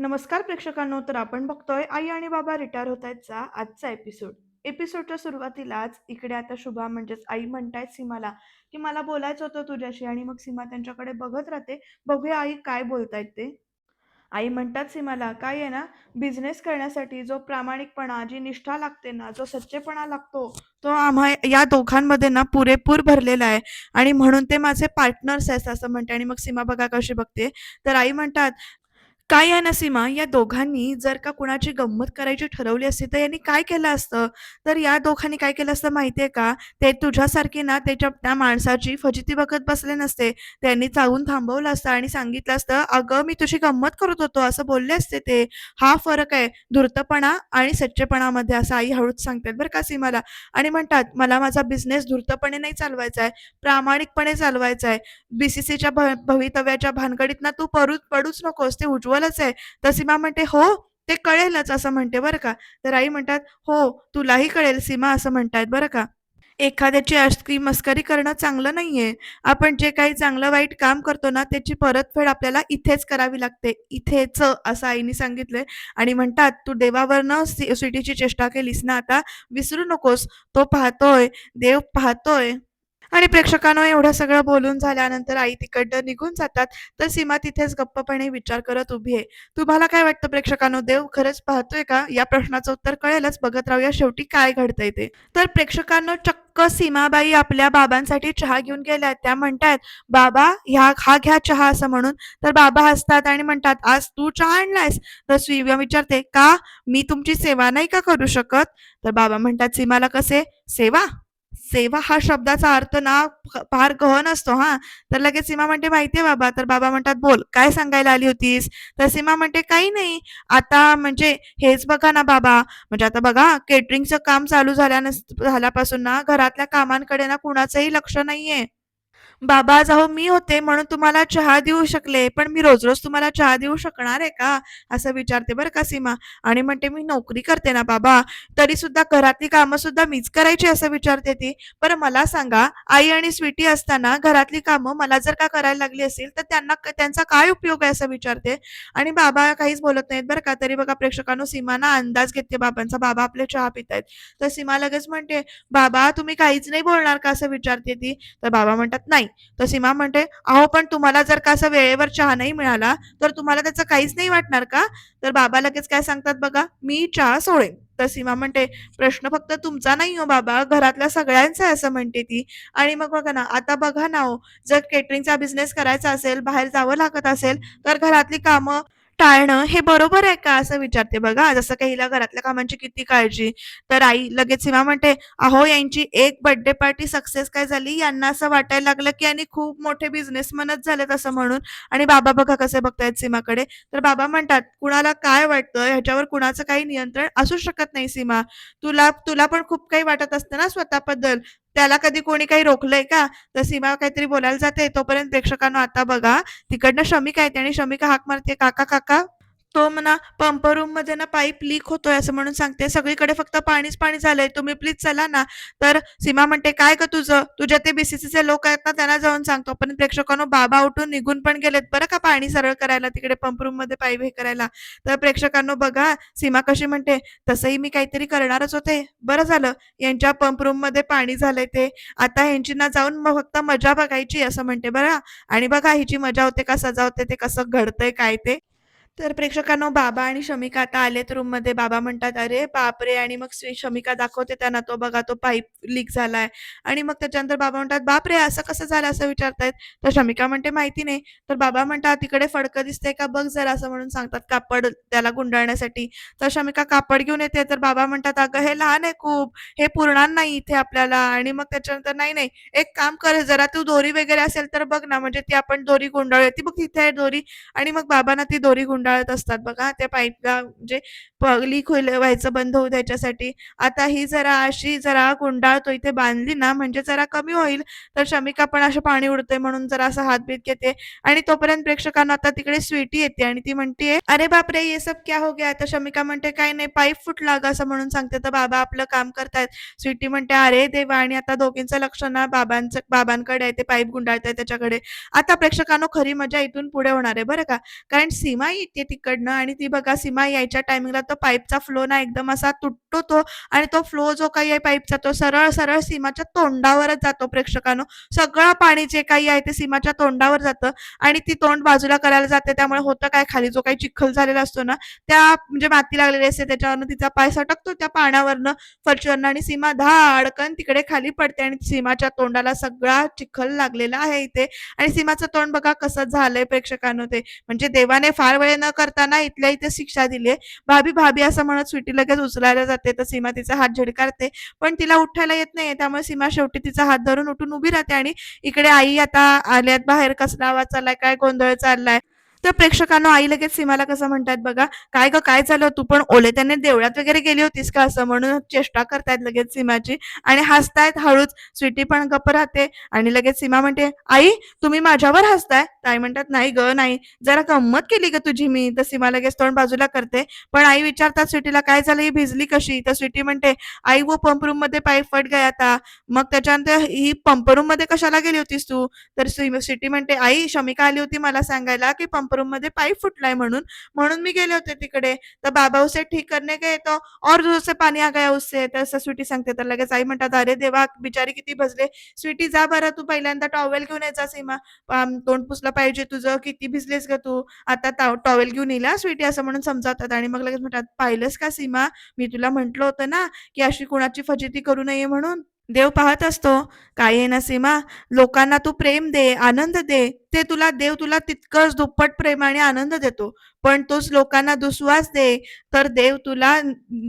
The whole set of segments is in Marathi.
नमस्कार प्रेक्षकांनो तर आपण बघतोय आई आणि बाबा रिटायर होत आहेतचा आजचा एपिसोड. एपिसोडच्या सुरुवातीलाच इकडे आता शुभा म्हणजेच आई म्हणतायत सीमाला की मला बोलायचं होतं तुझ्याशी आणि मग सीमा त्यांच्याकडे बघत राहते. बघूया आई काय बोलतायत ते. आई म्हणतात सीमाला काय आहे ना बिझनेस करण्यासाठी जो प्रामाणिकपणा जी निष्ठा लागते ना जो सच्चेपणा लागतो तो आम्हा या दोघांमध्ये ना पुरेपूर भरलेला आहे. आणि म्हणून ते माझे पार्टनर्स आहेत असं म्हणते आणि मग सीमा बघा कशी बघते. तर आई म्हणतात काय आहे ना सीमा, या दोघांनी जर का कुणाची गंमत करायची ठरवली असती, तर यांनी काय केलं असतं? तर या दोघांनी काय केलं असतं माहितीये का? ते तुझ्यासारखी ना त्याच्या त्या माणसाची फजिती बघत बसले नसते. त्यांनी चावून थांबवलं असतं आणि सांगितलं असतं, "अगं, मी तुझी गंमत करत होतो," असं बोलले असते ते. हा फरक आहे धूर्तपणा आणि सच्चेपणामध्ये, असं आई हळूच सांगतात बरं का सीमाला. आणि म्हणतात, "मला माझा बिझनेस धूर्तपणे नाही चालवायचा आहे, प्रामाणिकपणे चालवायचा आहे. बी-सी-सीच्या भवितव्याच्या भानगडीत ना तू परू पडूच नकोस, ते उज्ज्वल उज्ज्वलच आहे. तर सीमा म्हणते, "हो, ते कळेलच," असं म्हणते बरं का. तर आई म्हणतात, "हो, तुलाही कळेल सीमा," असं म्हणतायत बरं का. एखाद्याची अश्की मस्करी करणं चांगलं नाहीये. आपण जे काही चांगलं वाईट काम करतो ना, त्याची परतफेड आपल्याला इथेच करावी लागते. इथेच असं आईने सांगितलंय आणि म्हणतात, "तू देवावरनं सी स्वीटीची चेष्टा केलीस ना, आता विसरू नकोस. तो पाहतोय, देव पाहतोय." आणि प्रेक्षकांनो एवढं सगळं बोलून झाल्यानंतर आई तिकडनं निघून जातात. तर सीमा तिथेच गप्पपणे विचार करत उभी आहे. तुम्हाला काय वाटतं प्रेक्षकांनो, देव खरंच पाहतोय का? या प्रश्नाचं उत्तर कळेलच. बघत राहूया शेवटी काय घडतंय ते. तर प्रेक्षकांनो चक्क सीमाबाई आपल्या बाबांसाठी चहा घेऊन गेल्या त्या म्हणतायत, "बाबा, ह्या हा घ्या चहा," असं म्हणून. तर बाबा हसतात आणि म्हणतात, "आज तू चहा आणलायस?" तर सीमा विचारते, "का? मी तुमची सेवा नाही का करू शकत?" तर बाबा म्हणतात सीमाला, "कसे? सेवा? सेवा हा शब्दाचा अर्थ ना फार गहन असतो हा. तर लगेच सीमा म्हणते माहितीये बाबा. तर बाबा म्हणतात बोल काय सांगायला आली होतीस? तर सीमा म्हणते काही नाही. आता म्हणजे हेच बघा ना बाबा. म्हणजे आता बघा केटरिंगचं काम चालू झाल्या झाल्यापासून ना घरातल्या कामांकडे ना कुणाचंही लक्ष नाहीये. बाबा आज अहो मी होते म्हणून तुम्हाला चहा देऊ शकले पण मी रोज रोज तुम्हाला चहा देऊ शकणार आहे का? असं विचारते बरं का सीमा. आणि म्हणते मी नोकरी करते ना बाबा तरी सुद्धा घरातली कामं सुद्धा मीच करायची असं विचारते ती. बरं मला सांगा आई आणि स्वीटी असताना घरातली कामं मला जर का करायला लागली असेल तर त्यांना त्यांचा काय उपयोग आहे? असं विचारते. आणि बाबा काहीच बोलत नाहीत बरं का. तरी बघा प्रेक्षकांनो सीमाना अंदाज घेते बाबांचा. बाबा आपले चहा पितायत. तर सीमा लगेच म्हणते बाबा तुम्ही काहीच नाही बोलणार का? असं विचारते ती. तर बाबा म्हणतात नाही तर सीमा म्हणते अहो पण तुम्हाला जर का असं वेळेवर चहा नाही मिळाला तर तुम्हाला त्याचं काहीच नाही वाटणार का? तर बाबा लगेच काय सांगतात बघा मी चहा सोडेन. तर सीमा म्हणते प्रश्न फक्त तुमचा नाही हो बाबा घरातल्या सगळ्यांचा आहे असं म्हणते ती. आणि मग बघा ना आता बघा ना हो जर केटरिंगचा बिझनेस करायचा असेल बाहेर जावं लागत असेल तर घरातली कामं टाळणं हे बरोबर आहे का असं विचारते बघा. जसं काही हिला घरातल्या कामांची किती काळजी तर आई लगेच सीमा म्हणते अहो यांची एक बर्थडे पार्टी सक्सेस काय झाली? यांना असं वाटायला लागलं की यांनी खूप मोठे बिझनेसमनच झालेत असं म्हणून. आणि बाबा बघा कसे बघतायत सीमाकडे. तर बाबा म्हणतात कुणाला काय वाटतं? ह्याच्यावर कुणाचं काही नियंत्रण असू शकत नाही सीमा. तुला तुला पण खूप काही वाटत असतं ना स्वतःबद्दल. त्याला कधी कोणी काही रोखलंय का? तर सीमा काहीतरी बोलायला जाते. तोपर्यंत प्रेक्षकांना आता बघा तिकडनं शमिका येते आणि शमिका हाक मारते. काका काका. तो म्हणा पंप रूममध्ये ना पाईप लीक होतोय असं म्हणून सांगते. सगळीकडे फक्त पाणीच पाणी झालंय. तुम्ही प्लीज चला ना. तर सीमा म्हणते काय का तुझं? तुझ्या ते बीसीसीचे लोक आहेत ना त्यांना जाऊन सांगतो. पण प्रेक्षकांनो बाबा उठून निघून पण गेलेत बरं का पाणी सरळ करायला तिकडे पंप रूममध्ये पाईप हे करायला. तर प्रेक्षकांनो बघा सीमा कशी म्हणते तसंही मी काहीतरी करणारच होते. बरं झालं. यांच्या पंप रूममध्ये पाणी झालंय ते. आता ह्यांची ना जाऊन फक्त मजा बघायची असं म्हणते बरं. आणि बघा हिची मजा होते का सजा होते ते कसं घडतंय काय ते. तर प्रेक्षकांनो बाबा आणि शमिका आता आलेत रूममध्ये बाबा म्हणतात, "अरे बापरे!" आणि मग स्वी शमिका दाखवते त्यांना, "तो बघा तो पाईप लीक झालाय." आणि मग त्याच्यानंतर बाबा म्हणतात, "बापरे! असं कसं झालं?" असं विचारतायत. तर शमिका म्हणते, "माहिती नाही." तर बाबा म्हणतात, "तिकडे फडकं दिसतंय का बघ जरा," असं म्हणून सांगतात कापड त्याला गुंडाळण्यासाठी. तर शमिका कापड घेऊन येते. तर बाबा म्हणतात, "अगं हे लहान आहे खूप, हे पुरणार नाही इथे आपल्याला." आणि मग त्याच्यानंतर, "नाही, नाही, एक काम कर जरा तू दोरी वगैरे असेल तर बघ ना, म्हणजे ती आपण दोरी गुंडाळूया." ती बघ तिथे आहे दोरी आणि मग बाबांना ती दोरी गुंडाळ गुंडाळत असतात. बघा त्या पाईपला म्हणजे लीक होईल व्हायचं बंद होऊ त्याच्यासाठी आता ही जरा अशी जरा गुंडाळतो इथे बांधली ना म्हणजे जरा कमी होईल. तर शमिका पण असं पाणी उडतंय म्हणून जरा असं हातभीत घेते. आणि तोपर्यंत प्रेक्षकांना आता तिकडे स्वीटी येते आणि ती म्हणते अरे बापरे ये सब क्या हो गया? तर शमिका म्हणते काय नाही पाईप फुटला ग असं म्हणून सांगते. तर बाबा आपलं काम करतायत. स्वीटी म्हणते अरे देवा आणि आता दोघींचं लक्ष ना बाबांचं बाबांकडे आहे ते पाईप गुंडाळताय त्याच्याकडे. आता प्रेक्षकांनो खरी मजा इथून पुढे होणार आहे बरं का? कारण सीमा येते तिकडनं आणि ती बघा सीमा यायच्या टायमिंगला तो पाईपचा फ्लो ना एकदम असा तुट तो आणि तो फ्लो जो काही आहे पाईपचा तो सरळ सरळ सीमाच्या तोंडावरच जातो प्रेक्षकांनो. सगळं पाणी जे काही आहे ते सीमाच्या तोंडावर जातं आणि ती तोंड बाजूला करायला जाते. त्यामुळे होतं काय खाली जो काही चिखल झालेला असतो ना त्या म्हणजे माती लागलेली असते. त्याच्यावरनं तिचा पाय सटकतो त्या पाण्यावरनं फरशीवरनं आणि सीमा धाडकन तिकडे खाली पडते आणि सीमाच्या तोंडाला सगळा चिखल लागलेला आहे इथे. आणि सीमाचं तोंड बघा कसं झालंय प्रेक्षकांनो ते. म्हणजे देवाने फार वेळ न करताना इथल्या इथे शिक्षा दिली भाभी भाभी असं म्हणत स्वीटी लगेच उचलायला जाते. तर सीमा तिचा हात झिडकारते. पण तिला उठायला येत नाहीये त्यामुळे सीमा शेवटी तिचा हात धरून उठून उभी राहते आणि इकडे आई आता आल्यात बाहेर कसला आवाज चाललाय काय गोंधळ चाललाय. तर प्रेक्षकांना आई लगेच सीमाला कसं म्हणतात बघा काय ग काय झालं? तू पण ओले त्याने देवळात वगैरे गेली होतीस का? असं म्हणून चेष्टा करतायत लगेच सीमाची. आणि हसतायत हळूच. स्वीटी पण गप्प राहते. आणि लगेच सीमा म्हणते आई तुम्ही माझ्यावर हसताय? ताई म्हणतात नाही ग नाही. जरा गंमत केली ग तुझी मी. तर सीमा लगेच तोंड बाजूला करते. पण आई विचारतात स्वीटीला काय झालं? ही भिजली कशी? तर स्वीटी म्हणते आई वो पंप रूममध्ये पाईप फट गया आता मग त्याच्यानंतर ही पंप रूममध्ये कशाला गेली होतीस तू? तर स्वीटी म्हणते आई शमिका आली होती मला सांगायला की पंप रूममध्ये पाईप फुटलाय म्हणून. म्हणून मी गेले होते तिकडे. तर बाबा उसे ठीक करणे का येतो और दूर पाणी आ गया उससे. तर असं स्वीटी सांगते तर लगेच आई म्हणतात अरे देवा बिचारी किती भजले. स्वीटी जा बरं तू पहिल्यांदा टॉवेल घेऊन यायचा सीमा. तोंड पुसलं पाहिजे तुझं. किती भिजलेस ग तू. आता टॉवेल घेऊन येईल स्वीटी असं म्हणून समजावतात. आणि मग लगेच म्हणतात पाहिलंस का सीमा? मी तुला म्हंटल होतं ना की अशी कुणाची फजिती करू नये म्हणून. देव पाहत असतो काय आहे ना सीमा लोकांना तू प्रेम दे आनंद दे. ते तुला देव तुला तितकंच दुप्पट प्रेम आणि आनंद देतो. पण तोच लोकांना दुस्वास दे तर देव तुला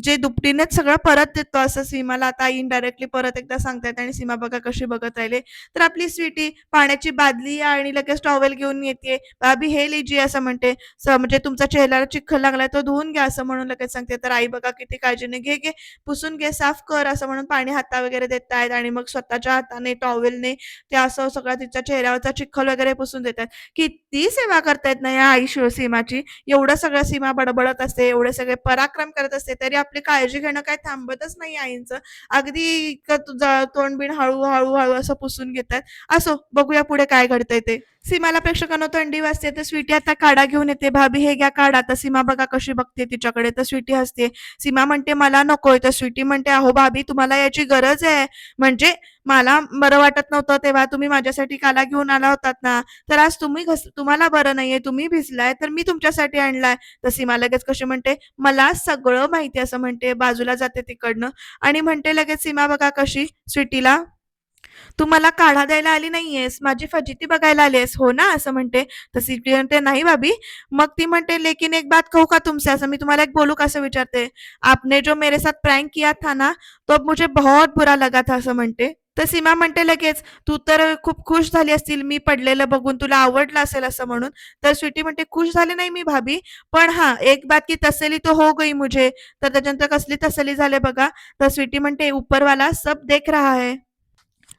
जे दुपटीनेच सगळं परत देतो असं सीमाला आता इनडायरेक्टली परत एकदा सांगतायत आणि सीमा बघा कशी बघत राहिले. तर आपली स्वीटी पाण्याची बादली आणि लगेच टॉवेल घेऊन येते. भाभी हे लिजी असं म्हणते. म्हणजे तुमचा चेहऱ्याला चिखल लागलाय तो धुवून घ्या असं म्हणून लगेच सांगते. तर आई बघा किती काळजीने घे घे पुसून घे साफ कर असं म्हणून पाणी हाता वगैरे देत आहेत आणि मग स्वतःच्या हाताने टॉवेलने ते असं सगळं तिच्या चेहऱ्यावरचा चिखल वगैरे पुसून देतात. किती सेवा करतायत ना या आई सीमाची. एवढं सगळं सीमा बडबडत असते एवढे सगळे पराक्रम करत असते तरी आपली काळजी घेणं काय थांबतच नाही आईंचं. अगदी तुझं तोंडबिण हळू हळू हळू असं पुसून घेतात. असो बघूया पुढे काय घडतंय ते. सीमाला प्रेक्षकांना थंडी वाजते तर स्वीटी आता काढा घेऊन येते. भाभी हे घ्या काढा. तर सीमा बघा कशी बघते तिच्याकडे. तर स्वीटी हसते. सीमा म्हणते मला नकोय. तर स्वीटी म्हणते अहो भाभी तुम्हाला याची गरज आहे. म्हणजे मला बरं वाटत नव्हतं तेव्हा तुम्ही माझ्यासाठी काला घेऊन आला होतात ना. तर आज तुम्ही घस तुम्हाला बरं नाहीये. तुम्ही भिजलाय तर मी तुमच्यासाठी आणलाय. तर सीमा लगेच कशी म्हणते मला सगळं माहिती असं म्हणते. बाजूला जाते तिकडनं. आणि म्हणते लगेच सीमा बघा कशी स्वीटीला तू मला काढा द्यायला आली नाहीयेस माझी फजिती बघायला आलीस हो ना असं म्हणते. तर स्वीटी म्हणते नाही भाभी. मग ती म्हणते लेकिन एक बात कहू का तुमसे? असं मी तुम्हाला एक बोलू का असं विचारते. आपने जो मेरे साथ प्रँक किया था ना तो मुझे बहुत बुरा लगा था असं म्हणते. तर सीमा म्हणते लगेच तू तर खूप खुश झाली असतील मी पडलेलं बघून तुला आवडलं असेल असं म्हणून. तर स्वीटी म्हणते खुश झाली नाही मी भाभी पण हा एक बात की तसली तो हो गई मुझे तर त्याच्यानंतर कसली तसली झाले बघा. तर स्वीटी म्हणते उपरवाला सब देख रहा है.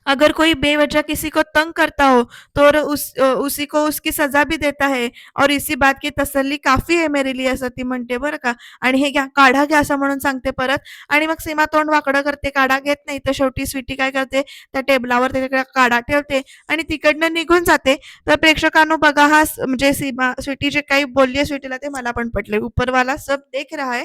अगर कोई बेवजह किसी को तंग करता हो तो उस उसी को उसकी सजा भी देता है। और इसी बात की तसल्ली काफी आहे मेरे लिए असं ती म्हणते बरं का। आणि हे घ्या काढा घ्या असं म्हणून सांगते परत. आणि मग सीमा तोंड वाकडं करते काढा घेत नाही तर शेवटी स्वीटी काय करते त्या टेबलावर तिकडे काढा ठेवते आणि तिकडनं निघून जाते. तर प्रेक्षकांनो बघा हा म्हणजे सीमा स्वीटी जे काही बोलली स्वीटीला ते मला पण पटले. उपरवाला सब देख रहा है.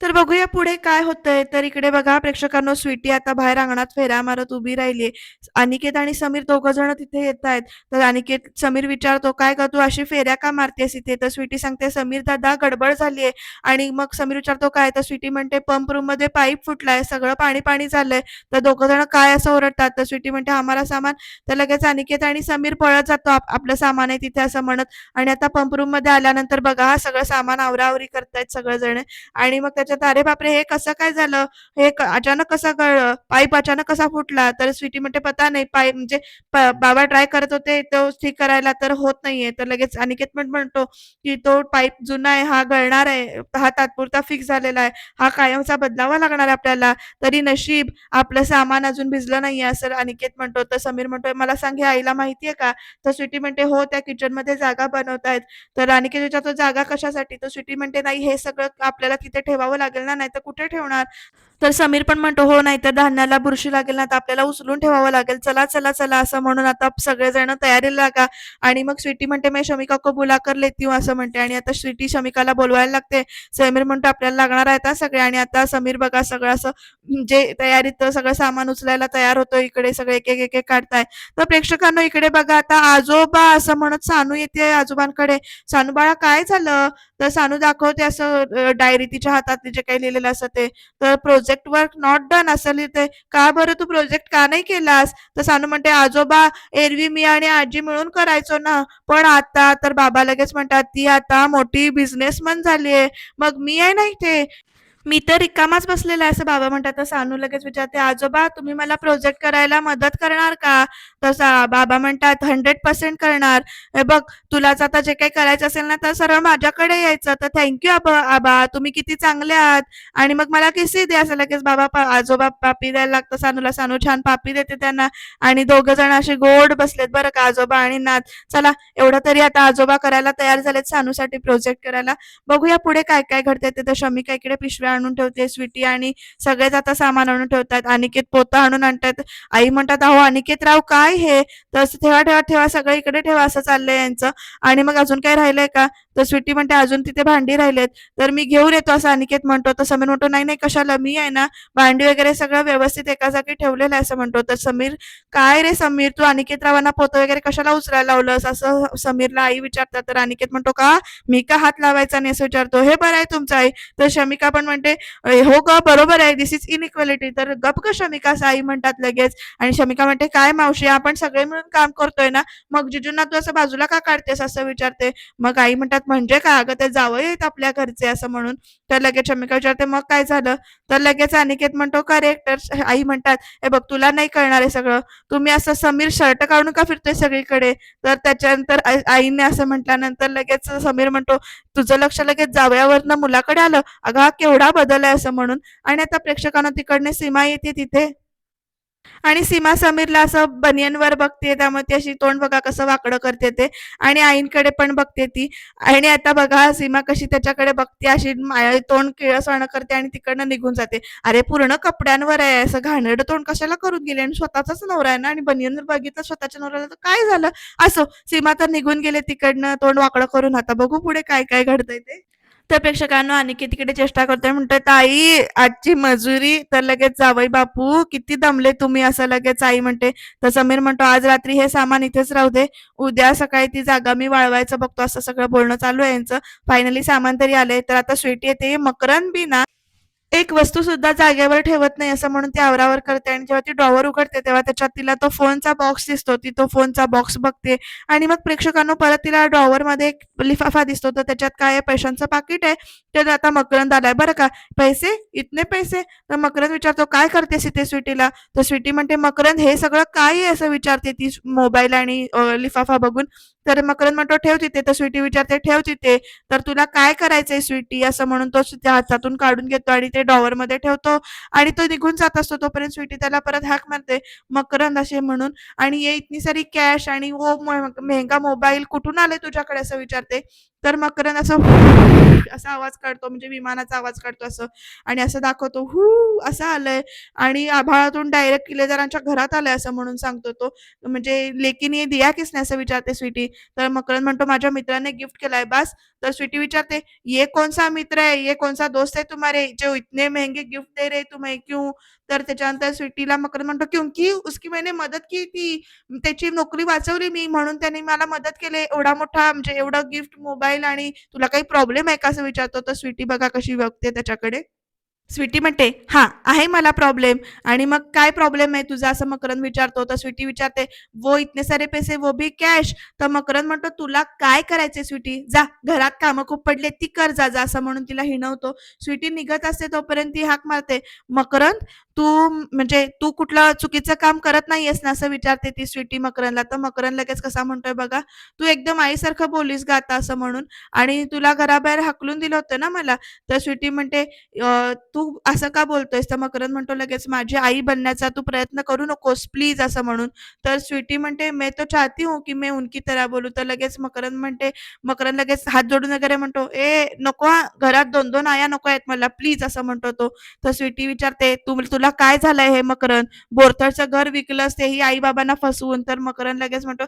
तर बघूया पुढे काय होतंय. तर इकडे बघा प्रेक्षकांनो स्वीटी आता बाहेर अंगणात फेऱ्या मारत उभी राहिली अनिकेत आणि समीर दोघ जण तिथे येत आहेत. तर अनिकेत समीर विचारतो काय का तू अशी फेऱ्या का मारतेस इथे? तर स्वीटी सांगते समीर दादा गडबड झालीये. आणि मग समीर विचारतो काय? तर स्वीटी म्हणते पंप रूममध्ये पाईप फुटलाय सगळं पाणी पाणी झालंय. तर दोघं जण काय असं ओरडतात? तर स्वीटी म्हणते आम्हाला सामान. तर लगेच अनिकेत आणि समीर पळत जातो आपलं सामान आहे तिथे असं म्हणत. आणि आता पंप रूममध्ये आल्यानंतर बघा हा सगळं सामान आवरावरी करतायत सगळं जण आणि मग त्याच्यात "अरे बापरे! हे कसं काय झालं? हे अचानक कसं कळलं? पाईप अचानक कसा फुटला?" तर स्वीटी म्हणते, "पता नाही पाईप म्हणजे बाबा ट्राय करत होते तो ठीक करायला तर होत नाहीये." तर लगेच अनिकेत पण म्हणतो, की "तो पाईप जुना आहे, हा गळणार आहे. हा तात्पुरता फिक्स झालेला आहे. हा कायमचा बदलावा लागणार आहे आपल्याला. तरी नशीब आपलं सामान अजून भिजलं नाहीये." असं अनिकेत म्हणतो. तर समीर म्हणतोय, "मला सांग हे आईला माहितीये का?" तर स्वीटी म्हणते, "हो, त्या किचनमध्ये जागा बनवतायत." तर अनिकेत विचारतो, "जागा कशासाठी?" तर स्वीटी म्हणते, "नाही, हे सगळं आपल्याला तिथे ठेवावं लागेल ना, नाहीतर कुठे ठेवणार?" तर समीर पण म्हणतो, "हो, नाही तर धान्याला बुरशी लागेल ना, तर आपल्याला उचलून ठेवावं लागेल. चला, चला, चला." असं म्हणून आता सगळेजण तयारीला लागा आणि मग स्वीटी म्हणते, मी शमिका को बुलाकर लेती हूँ." असं म्हणते आणि आता स्वीटी शमिकाला बोलवायला लागते. समीर म्हणतो, "आपल्याला लागणार आहेत सगळे." आणि आता समीर बघा सगळं असं जे तयारीत सगळं सामान उचलायला तयार होतो. इकडे सगळे एक, एक, एक, एक काढताय. तर प्रेक्षकांनो इकडे बघा आता आजोबा असं म्हणत सानू येते आजोबांकडे. "सानू बाळा काय झालं?" तर सानू दाखवते असं डायरी तिच्या हातात जे काही लिहिलेलं असतं ते. तर प्रोजेक्ट वर्क नॉट डन असं लिहिते. "का बरं तू प्रोजेक्ट का नाही केलास?" तर सानू म्हणते, "आजोबा एरवी मी आणि आजी मिळून करायचो ना, पण आता" तर बाबा लगेच म्हणतात, "ती आता मोठी बिझनेसमन झाली आहे. मग मी आहे ना इथे. मी तर रिकामाच बसलेला आहे." असं बाबा म्हणतात. तर सानू लगेच विचारते, "आजोबा तुम्ही मला प्रोजेक्ट करायला मदत करणार का?" तर बाबा म्हणतात, "100% करणार. हे बघ तुलाच आता जे काही करायचं असेल ना, तर सरळ माझ्याकडे यायचं. तर थँक यू आबा आबा तुम्ही किती चांगले आहात आणि मग मला किसी दे." असं लगेच बाबा आजोबा पापी द्यायला लागतं सानूला. सानू छान पापी देते त्यांना आणि दोघं जण असे गोड बसलेत बरं का आजोबा आणि नाथ चला एवढं तरी आता आजोबा करायला तयार झालेत सानूसाठी प्रोजेक्ट करायला. बघूया पुढे काय काय घडतंय ते. तर शमिका इकडे पिशव्या आणून ठेवते. स्वीटी आणि सगळेच आता सामान आणून ठेवतात. अनिकेत पोतं आणून आणतात. आई म्हणतात, "अहो अनिकेत राव काय हे?" तर "ठेवा, ठेवा, ठेवा सगळं इकडे ठेवा." असं चाललंय यांचं. आणि मग अजून काय राहिलंय का? तर स्वीटी म्हणते, "अजून तिथे भांडी राहिलेत." तर "मी घेऊन येतो." असं अनिकेत म्हणतो. तर समीर म्हणतो, "नाही, नाही कशाला मी आहे ना भांडी वगैरे सगळं व्यवस्थित एका जागी ठेवलेलं आहे." असं म्हणतो. तर समीर, "काय रे समीर तू अनिकेत रावांना पोतं वगैरे कशाला उचलायला लावलंस?" असं समीरला आई विचारतात. तर अनिकेत म्हणतो, "का? मी का हात लावायचा नाही?" असं विचारतो. "हे बरं आहे तुमचं आई." तर शमिका पण म्हणते, "हो ग बरोबर आहे. This is inequality." तर "गप ग शमिका." असं आई म्हणतात लगेच आणि शमिका म्हणते, "काय मावशी आपण सगळे मिळून काम करतोय ना, मग जिजूंना तू असं बाजूला का काढतेस?" असं विचारते. मग आई म्हणतात, "म्हणजे काय? अगं ते जावं येत आपल्या घरचे." असं म्हणून. तर लगेच शमिका विचारते, "मग काय झालं?" तर लगेच अनिकेत म्हणतो, "करेक्ट." तर आई म्हणतात, "हे बघ तुला नाही कळणार आहे सगळं. तुम्ही असं समीर शर्ट काढून का फिरतोय सगळीकडे?" तर त्याच्यानंतर आईने असं म्हटल्यानंतर लगेच समीर म्हणतो, "तुझं लक्ष लगेच जावयावरनं मुलाकडे आलं. अगं हा केवढा बदल आहे." असं म्हणून. आणि आता प्रेक्षकांना तिकडनं सीमा येते तिथे आणि सीमा समीरला असं बनियनवर बघते त्यामुळे ती अशी तोंड बघा कसं वाकडं करते ते आणि आईंकडे पण बघते ती आणि आता बघा सीमा कशी त्याच्याकडे बघते अशी माया तोंड किळसवाणं करते आणि तिकडनं निघून जाते. अरे पूर्ण कपड्यांवर आहे असं घाणेरडं तोंड कशाला करून गेले आणि स्वतःचाच नवरा आहे ना आणि बनियनवर बघितलं स्वतःच्या नवऱ्याला तर काय झालं? असं सीमा तर निघून गेले तिकडनं तोंड वाकडं करून. आता बघू पुढे काय काय घडतंय ते. तर प्रेक्षकांनो अनिकेत तिकडे चेष्टा करतोय म्हणतोय, "ताई आजची मजुरी." तर लगेच जावई बापू, "किती दमले तुम्ही?" असं लगेच आई म्हणते. तर समीर म्हणतो, "आज रात्री हे सामान इथेच राहू दे. उद्या सकाळी ती जागा मी वाळवायचं बघतो." असं सगळं बोलणं चालू आहे यांचं. फायनली सामान तरी आलंय. तर आता स्वीटी येते. मकरंद बी ना एक वस्तू सुद्धा जागेवर ठेवत नाही असं म्हणून ती आवरावर करते आणि जेव्हा ती ड्रॉवर उघडते तेव्हा त्याच्यात तिला तो फोनचा बॉक्स दिसतो. ती तो फोनचा बॉक्स बघते आणि मग प्रेक्षकांना परत तिला ड्रॉवरमध्ये एक लिफाफा दिसतो. तर त्याच्यात काय आहे पैशांचं पाकीट आहे. तर आता मकरंद आलाय बरं का. "पैसे? इतने पैसे?" तर मकरंद विचारतो, "काय करतेस इथे स्वीटीला?" तर स्वीटी म्हणते, "मकरंद हे सगळं काय आहे?" असं विचारते ती मोबाईल आणि लिफाफा बघून. तर मकरंद म्हणतो, "ठेव तिथे." तर स्वीटी विचारते, "ठेव तिथे." तर "तुला काय करायचंय स्वीटी?" असं म्हणून तो त्या हातातून काढून घेतो आणि ते मध्ये ठेवतो आणि तो निघून जात असतो. तोपर्यंत स्वीटी त्याला परत हाक मारते, "मकरंद" असे म्हणून आणि "ये इतनी सारी कॅश आणि वो म मेहंगा मोबाईल कुठून आले तुझ्याकडे?" असं विचारते. तर मकरंद असं असा आवाज काढतो म्हणजे विमानाचा आवाज काढतो असं आणि असं दाखवतो, हु असं आलंय आणि आभाळातून डायरेक्ट किल्लेदारांच्या घरात आलंय असं म्हणून सांगतो तो. म्हणजे लेकीने दिया किसने?" असं विचारते स्वीटी. तर मकरंद म्हणतो, "माझ्या मित्राने गिफ्ट केलाय बास." तर स्वीटी विचारते, "ये कोणसा मित्र आहे ये कोणसा दोस्त आहे तुम्हारे जो इतने महंगे गिफ्ट दे रहे तुम्हें क्यों?" तर त्याच्यानंतर स्वीटीला मकरंद म्हणतो, "क्योंकि उसकी मैंने मदत की ती त्याची नोकरी वाचवली मी म्हणून त्याने मला मदत केली. एवढा मोठा म्हणजे एवढं गिफ्ट, मोबाईल आणि तुला काही प्रॉब्लेम आहे का?" असं विचारतो. तर स्वीटी बघा कशी बघते त्याच्याकडे. स्वीटी म्हणते, हा आहे मला प्रॉब्लेम." आणि मग "काय प्रॉब्लेम आहे तुझा?" असं मकरंद विचारतो. तर स्वीटी विचारते, "वो इतने सारे पैसे, वो भी कॅश." तर मकरंद म्हणतो, "तुला काय करायचे स्वीटी? जा, घरात कामं खूप पडले ती कर जा, जा." असं म्हणून तिला हिणवतो. स्वीटी निघत असते तोपर्यंत ती हाक मारते, "मकरंद, तू म्हणजे तू कुठलं चुकीचं काम करत नाहीयेस ना?" असं विचारते ती स्वीटी मकरंदला. तर मकरंद लगेच कसा म्हणतोय बघा, "तू एकदम आईसारखं बोलीस गा आता." असं म्हणून. "आणि तुला घराबाहेर हाकलून दिलं होतं ना मला." तर स्वीटी म्हणते, "तू असं का बोलतोयस?" तर मकरंद म्हणतो लगेच, "माझी आई बनण्याचा तू प्रयत्न करू नकोस प्लीज." असं म्हणून. तर स्वीटी म्हणते, "मैं तो चाहती हूँ की मैं उनकी तरह बोलू तर लगेच मकरंद म्हणते मकरंद लगेच हात जोडून वगैरे म्हणतो, "ए नको घरात 2-2 आया नको आहेत मला प्लीज." असं म्हणतो तो. तर स्वीटी विचारते, "तू तुला काय झालंय हे मकरंद? बोरतळचं घर विकलंस तेही आई-बाबांना फसवून." तर मकरंद लगेच म्हणतो,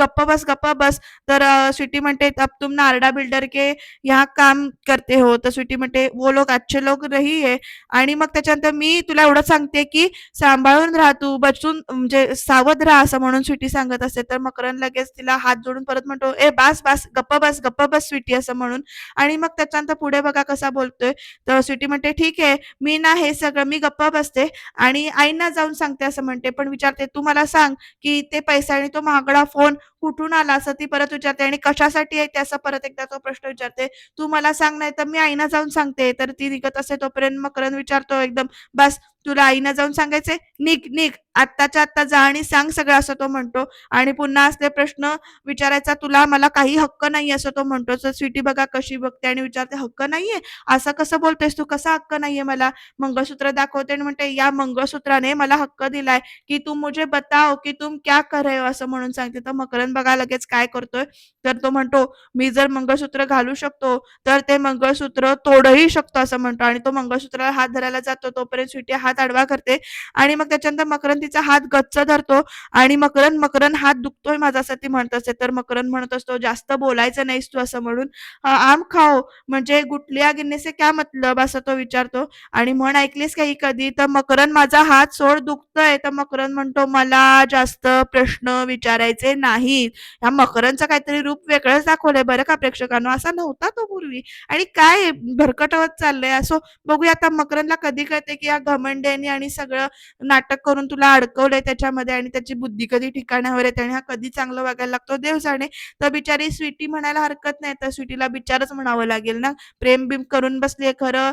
गप्पा बस, गप्पा बस." तर स्वीटी म्हणते, "अब तुम नारडा बिल्डर के यहाँ काम करते हो." तर स्वीटी म्हणते, "वो लोक अच्छे लोग रही आहे आणि मग त्याच्यानंतर मी तुला एवढं सांगते, की सांभाळून राहा तू, बचून म्हणजे सावध राहा असं म्हणून स्वीटी सांगत असते. तर मकरन लगेच तिला हात जोडून परत म्हणतो, "ए बास, बास, गप्पा बस, गप्पा बस स्वीटी." असं म्हणून. आणि मग त्याच्यानंतर पुढे बघा कसा बोलतोय. तर स्वीटी म्हणते, "ठीक आहे, मी ना हे सगळं मी गप्पा बसते आणि आईंना जाऊन सांगते." असं म्हणते. पण विचारते, "तू मला सांग, की ते पैसे आणि तो महागडा फोन कुठून आला?" असं ती परत विचारते. "आणि कशासाठी आहे ते?" असं परत एकदा तो प्रश्न विचारते. "तू मला सांग, नाहीतर मी आईना जाऊन सांगते." तर ती निघत असते तोपर्यंत मकरंद विचारतो एकदम, बस तुला आईना जाऊन सांगायचे निघ, निघ. आत्ताच्या आत्ता जा आणि सांग सगळं." असं तो म्हणतो. आणि पुन्हा असले प्रश्न विचारायचा तुला मला काही हक्क नाही असं तो म्हणतो. तर स्वीटी बघा कशी बघते आणि विचारते, "हक्क नाहीये? असं कसं बोलतेस तू? कसा हक्क नाहीये मला?" मंगळसूत्र दाखवते आणि म्हणते, "या मंगळसूत्राने मला हक्क दिलाय, की तू मुझे बताओ की तुम क्या कर रहे हो?" असं म्हणून सांगते. तर आपण बघा लगेच काय करतोय, तर तो म्हणतो, "मी जर मंगळसूत्र घालू शकतो, तर ते मंगळसूत्र तोडही शकतो." असं म्हणतो आणि तो मंगळसूत्राला हात धरायला जातो. तोपर्यंत स्वीटी हात आडवा करते आणि मग त्याच्यानंतर मकरंद तिचा हात गच्च धरतो आणि मकरंद, मकरंद हात दुखतोय माझा असं ती म्हणत असते. तर मकरंद म्हणत असतो, "जास्त बोलायचं नाहीस तू." असं म्हणून. "आम खाओ म्हणजे गुटलिया गिन्नेसे क्या मतलब?" असं तो विचारतो आणि म्हण ऐकलीस काही कधी? तर मकरंद, "माझा हात सोड, दुखतोय." तर मकरंद म्हणतो, "मला जास्त प्रश्न विचारायचे नाही नाहीत." ह्या मकरांचं काहीतरी रूप वेगळंच दाखवलंय बरं का प्रेक्षकांनो, असा नव्हता तो पूर्वी आणि काय भरकटवत चाललंय. असो बघूया आता मकरंदला कधी कळते, की या घमंड्यानी आणि सगळं नाटक करून तुला अडकवलंय त्याच्यामध्ये आणि त्याची बुद्धी कधी ठिकाणावर येते आणि हा कधी चांगलं वागायला लागतो देव जाणे. तर बिचारी स्वीटी म्हणायला हरकत नाही. तर स्वीटीला बिचारच म्हणावं लागेल ना. प्रेम-बिम करून बसलीये खरं.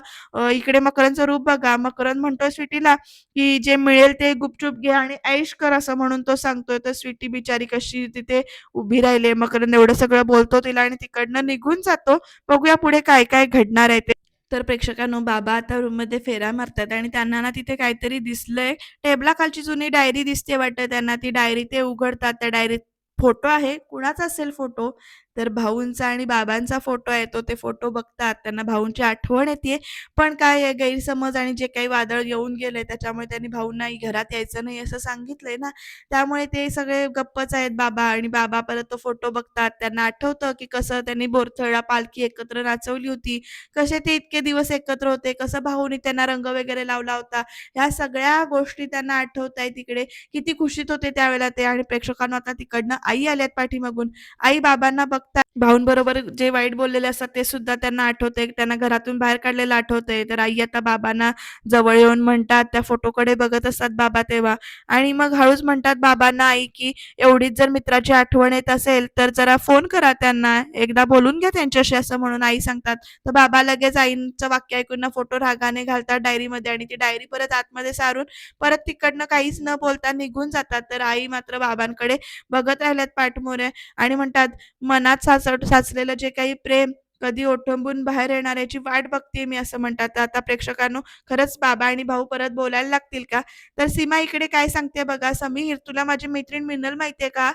इकडे मकरांचं रूप बघा. मकरंद म्हणतोय स्वीटीला, की "जे मिळेल ते गुपचूप घे आणि ऐश कर." असं म्हणून तो सांगतोय. तर स्वीटी बिचारी कशी तिथे उभी राहिले मकरंद एवढं सगळं बोलतो तिला आणि तिकडनं निघून जातो. बघूया पुढे काय काय घडणार आहे ते. तर प्रेक्षकांनो बाबा आता रूममध्ये फेऱ्या मारतात आणि त्यांना ना तिथे काहीतरी दिसलंय. टेबलाखालची जुनी डायरी दिसते वाटतं त्यांना. ती डायरी ते उघडतात. त्या डायरीत फोटो आहे. कुणाचा असेल फोटो? तर भाऊंचा आणि बाबांचा फोटो आहे तो. ते फोटो बघतात. त्यांना भाऊंची आठवण येते. पण काय गैरसमज आणि जे काही वादळ येऊन गेले त्याच्यामुळे त्यांनी भाऊंना घरात यायचं नाही असं सांगितलंय ना. त्यामुळे ते सगळे गप्पच आहेत बाबा आणि बाबा परत तो फोटो बघतात. त्यांना आठवतं, की कसं त्यांनी बोरथळा पालखी एकत्र नाचवली होती. कसे ते इतके दिवस एकत्र होते. कसं भाऊनी त्यांना रंग वगैरे लावला होता. ह्या सगळ्या गोष्टी त्यांना आठवतायत तिकडे. किती खुशीत होते त्यावेळेला ते आणि प्रेक्षकांना आता तिकडनं आई आल्यात पाठीमागून. आई बाबांना बघतात. भाऊंबरोबर जे वाईट बोललेले असतात ते सुद्धा त्यांना आठवते त्यांना घरातून बाहेर काढलेलं आठवते तर आई आता बाबांना जवळ येऊन म्हणतात, त्या फोटोकडे बघत असतात बाबा तेव्हा आणि मग हळूच म्हणतात बाबांना आई, की "एवढीच जर मित्राची आठवण येत असेल, तर जरा फोन करा त्यांना. एकदा बोलून घ्या त्यांच्याशी." असं म्हणून आई सांगतात. तर बाबा लगेच आईंचं वाक्य ऐकून फोटो रागाने घालतात डायरीमध्ये आणि ती डायरी परत आतमध्ये सारून परत तिकडनं काहीच न बोलता निघून जातात. तर आई मात्र बाबांकडे बघत राहिल्यात पाठमोरे आणि म्हणतात, "मनात साच साचलेलं जे काही प्रेम कधी ओठंबून बाहेर येणार याची वाट बघते मी." असं म्हणतात. आता प्रेक्षकांनो खरंच बाबा आणि भाऊ परत बोलायला लागतील का? तर सीमा इकडे काय सांगते बघा, "समीर तुला माझी मैत्रीण मिनल माहितीये का?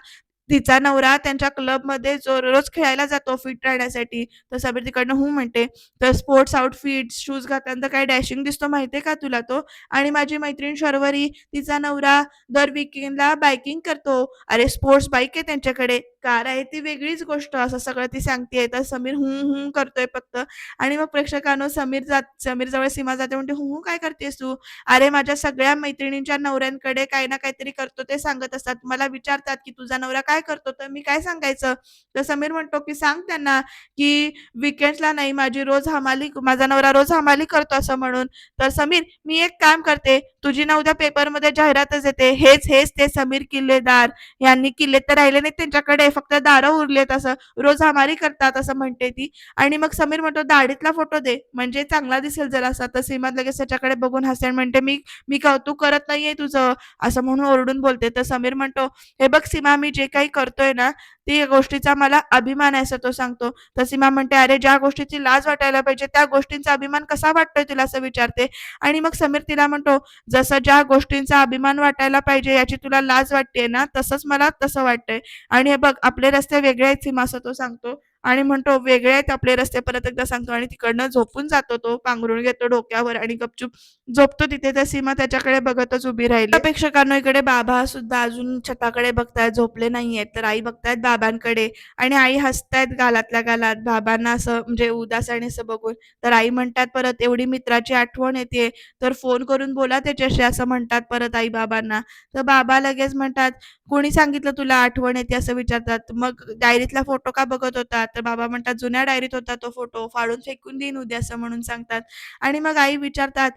तिचा नवरा त्यांच्या क्लबमध्ये जो रोज खेळायला जातो फिट राहण्यासाठी." तर समीर तिकडनं हू म्हणते. तर स्पोर्ट्स आउटफिट, शूज घातल्यानंतर काय डॅशिंग दिसतो माहितीये का तुला तो? आणि माझी मैत्रीण शर्वरी, तिचा नवरा दर विकेंडला बायकिंग करतो. अरे स्पोर्ट्स बाईक आहे त्यांच्याकडे. कार आहे ती वेगळीच गोष्ट असं सगळं ती सांगतेय. तर समीर हुं हूं करतोय फक्त आणि मग प्रेक्षकांनो समीर जात समीर जवळ सीमा जाते म्हणते, हुं हुं काय करतेस तू? अरे माझ्या सगळ्या मैत्रिणींच्या नवऱ्यांकडे काही ना काहीतरी करतो ते सांगत असतात. मला विचारतात, की तुझा नवरा काय करतो? तर मी काय सांगायचं?" तर समीर म्हणतो, की "सांग त्यांना, की विकेंड्सला नाही माझी रोज हमाली माझा नवरा रोज हमाली करतो असं म्हणून." तर समीर, "मी एक काम करते, तुझी ना उद्या पेपरमध्ये जाहिरातच येते. हेच, हेच ते समीर किल्लेदार यांनी किल्ले तर राहिले नाहीत त्यांच्याकडे, फक्त दारं उरलेत असं. रोज हमारी करतात." असं म्हणते ती आणि मग समीर म्हणतो, "दाढीतला फोटो दे, म्हणजे चांगला दिसेल जरासा." तर सीमा लगेच त्याच्याकडे बघून हसते म्हणते, "मी मी कौतुक करत नाहीये तुझं." असं म्हणून ओरडून बोलते. तर समीर म्हणतो, "हे बघ सीमा, मी जे काही करतोय ना, ती गोष्टीचा मला अभिमान आहे," असं तो सांगतो. तर सीमा म्हणते, "अरे ज्या गोष्टीची लाज वाटायला पाहिजे, त्या गोष्टींचा अभिमान कसा वाटतोय तुला?" असं विचारते आणि मग समीर तिला म्हणतो, "जसं ज्या गोष्टींचा अभिमान वाटायला पाहिजे, याची तुला लाज वाटतेय ना, तसंच मला तसं वाटतंय आणि हे बघ आपले रस्ते वेगळे आहेत सीमा," असं तो सांगतो आणि म्हणतो, "वेगळे आहेत आपले रस्ते," परत एकदा सांगतो आणि तिकडनं झोपून जातो तो, पांघरून घेतो डोक्यावर आणि गपचूप झोपतो तिथे. तर सीमा त्याच्याकडे बघतच उभी राहिली. प्रेक्षकांनो इकडे बाबा सुद्धा अजून छताकडे बघतायत, झोपले नाहीयेत. तर आई बघतायत बाबांकडे आणि आई हसतायत गालातल्या गालात बाबांना असं म्हणजे उदास आणि असं बघून. तर आई म्हणतात परत, "एवढी मित्राची आठवण येते तर फोन करून बोला त्याच्याशी," असं म्हणतात परत आई बाबांना. तर बाबा लगेच म्हणतात, "कोणी सांगितलं तुला आठवण येते?" असं विचारतात. मग डायरीतला फोटो का बघत होता? तर बाबा म्हणतात, "जुन्या डायरीत होता तो फोटो, फाडून फेकून देईन उद्या," असं म्हणून सांगतात आणि मग आई विचारतात,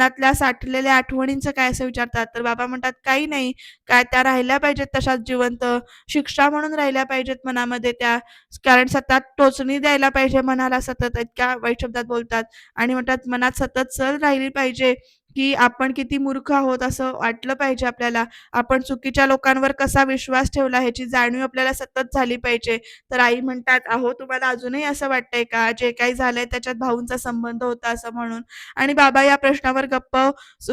"मनातल्या साठलेल्या आठवणींचं काय?" असं विचारतात. तर बाबा म्हणतात, "काही नाही, काय त्या राहिल्या पाहिजेत तशाच जिवंत, शिक्षा म्हणून राहिल्या पाहिजेत मनामध्ये त्या, कारण सतत टोचणी द्यायला पाहिजे मनाला सतत," इतक्या वाईट शब्दात बोलतात. आणि म्हणतात, "मनात सतत चल राहिली पाहिजे, की आपण किती मूर्ख आहोत असं वाटलं पाहिजे आपल्याला. आपण चुकीच्या लोकांवर कसा विश्वास ठेवला ह्याची जाणीव आपल्याला सतत झाली पाहिजे." तर आई म्हणतात, "अहो तुम्हाला अजूनही असं वाटतंय का, जे काही झालंय त्याच्यात भाऊंचा संबंध होता असं म्हणून?" आणि बाबा या प्रश्नावर गप्प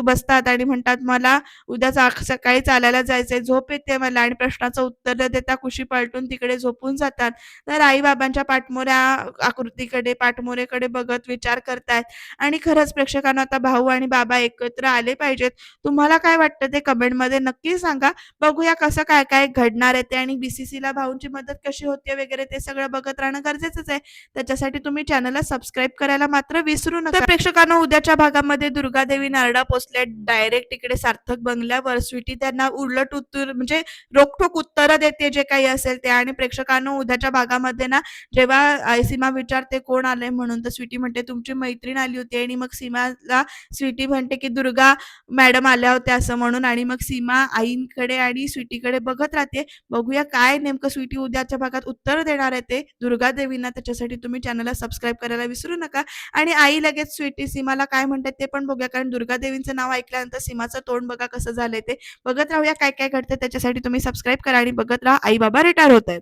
बसतात आणि म्हणतात, "मला उद्या चा सकाळी चालायला जायचंय, झोप येते मला." आणि प्रश्नाचं उत्तर न देता कुशी पालटून तिकडे झोपून जातात. तर आई बाबांच्या पाठमोऱ्या आकृतीकडे, पाठमोरेकडे बघत विचार करतायत आणि खरंच प्रेक्षकांना आता भाऊ आणि बाबा एकत्र आले पाहिजेत. तुम्हाला काय वाटतं ते कमेंटमध्ये नक्की सांगा. बघूया कसं काय-काय घडणार आहे ते आणि बी-सी-सीला भाऊंची मदत कशी होते वगैरे ते सगळं बघत राहणं गरजेचंच आहे. त्याच्यासाठी तुम्ही चॅनलला सबस्क्राईब करायला मात्र विसरू नका. प्रेक्षकांना प्रेक्षकांनो उद्याच्या भागामध्ये दुर्गादेवी नारडा पोचल्या डायरेक्ट तिकडे सार्थक बंगल्यावर. स्वीटी त्यांना उलट उत्तर म्हणजे रोखोक उत्तरं देते जे काही असेल ते आणि प्रेक्षकांना उद्याच्या भागामध्ये ना जेव्हा सीमा विचारते कोण आलंय म्हणून, तर स्वीटी म्हणते तुमची मैत्रीण आली होती आणि मग सीमाला स्वीटी म्हणते, की दुर्गा मॅडम आल्या होत्या असं म्हणून आणि मग सीमा आईंकडे आणि स्वीटीकडे बघत राहते. बघूया काय नेमकं स्वीटी उद्याच्या भागात उत्तर देणार आहे ते दुर्गादेवींना. त्याच्यासाठी तुम्ही चॅनलला सबस्क्राईब करायला विसरू नका आणि आई लगेच स्वीटी सीमाला काय म्हणतात ते पण बघूया. कारण दुर्गादेवींचं नाव ऐकल्यानंतर सीमाचं तोंड बघा कसं झालंय ते. बघत राहूया काय-काय घडतंय त्याच्यासाठी तुम्ही सबस्क्राईब करा आणि बघत राहा आई बाबा रिटायर होत आहेत